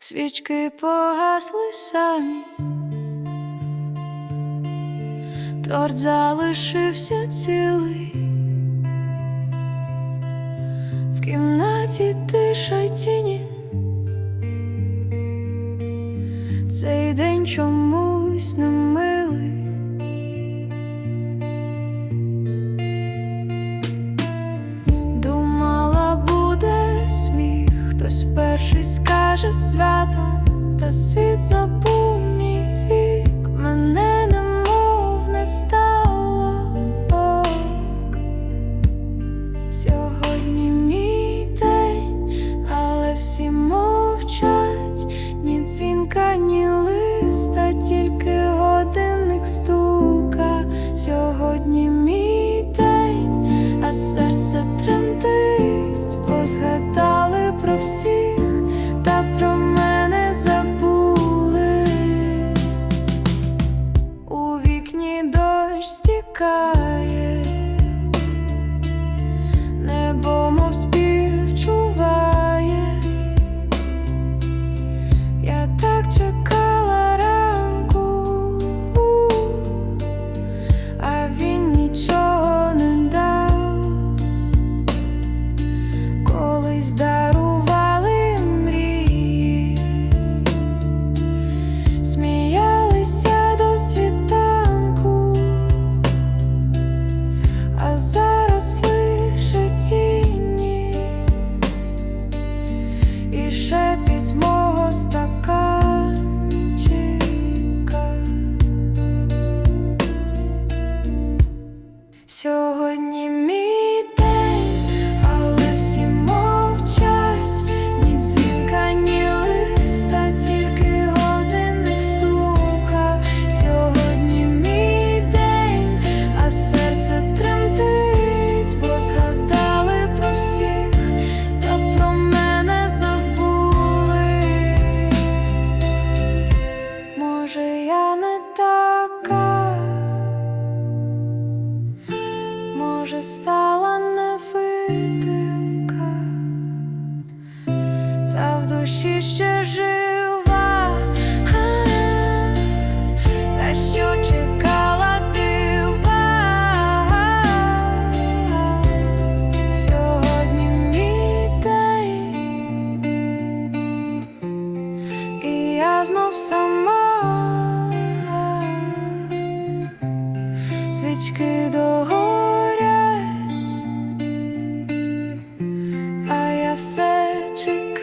свічки погасли самі, торт залишився цілий, в кімнаті тиша й тіні. Цей день чомусь не перший скаже свято, та світ забув мій вік, мене немов не стало. Сьогодні мій день, але всі мовчать, ні дзвінка, ні sky. Сьогодні Може, стала невидимка, та в душі ще жива, та що чекала дива. Сьогодні мій день, і я знов сама. Свічки до sete